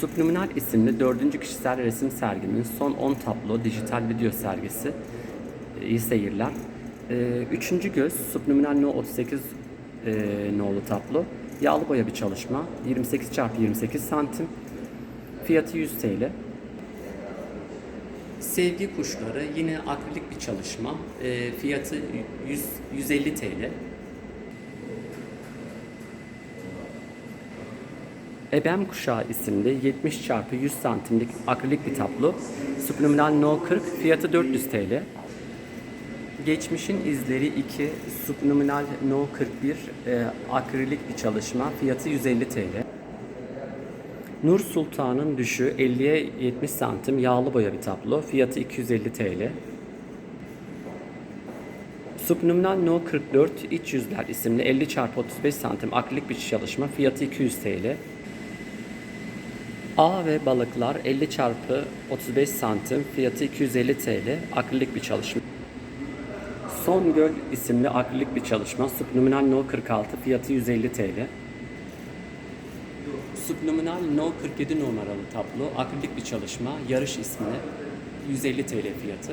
Subliminal isimli dördüncü kişisel resim sergimin son 10 tablo dijital video sergisi. İyi seyirler. Ee, Üçüncü göz Subliminal No 38 e, nolu tablo. Yağlı boya bir çalışma. 28 x 28 santim. Fiyatı 100 TL. Sevgi kuşları yine akrilik bir çalışma. Fiyatı 100, 150 TL. Ebem Kuşağı isimli 70 x 100 santimlik akrilik bir tablo. Subliminal No 40 fiyatı 400 TL. Geçmişin izleri 2 Subliminal No 41 e, akrilik bir çalışma fiyatı 150 TL. Nur Sultan'ın düşü 50'ye 70 santim yağlı boya bir tablo fiyatı 250 TL. Subliminal No 44 iç yüzler isimli 50 x 35 santim akrilik bir çalışma fiyatı 200 TL. A ve balıklar 50 çarpı 35 santim fiyatı 250 TL akrilik bir çalışma. Son Göl isimli akrilik bir çalışma Subliminal No 46 fiyatı 150 TL. Subliminal No 47 numaralı tablo akrilik bir çalışma yarış ismine 150 TL fiyatı.